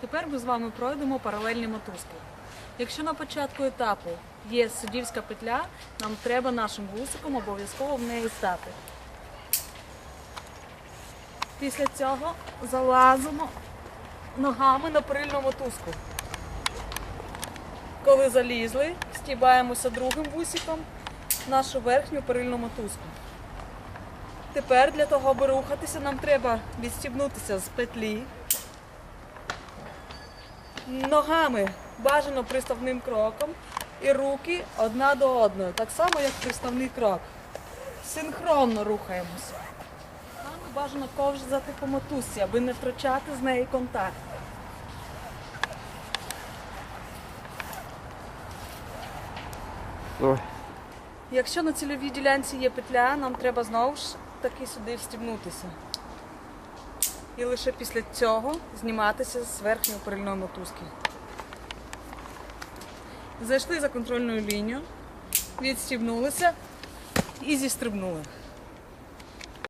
Тепер ми з вами пройдемо паралельні мотузки. Якщо на початку етапу є суддівська петля, нам треба нашим вусиком обов'язково в неї стати. Після цього залазимо ногами на перильну мотузку. Коли залізли, стібаємося другим вусиком нашу верхню перильну мотузку. Тепер для того, аби рухатися, нам треба відстібнутися з петлі. Ногами бажано приставним кроком і руки одна до одної, так само як приставний крок. Синхронно рухаємося. Ногами бажано ковзати по мотузці, аби не втрачати з неї контакт. Ой, Якщо на цільовій ділянці є петля, нам треба знову ж таки сюди встібнутися. І лише після цього зніматися з верхньої перильної мотузки. Зайшли за контрольну лінію, відстібнулися і зістрибнули.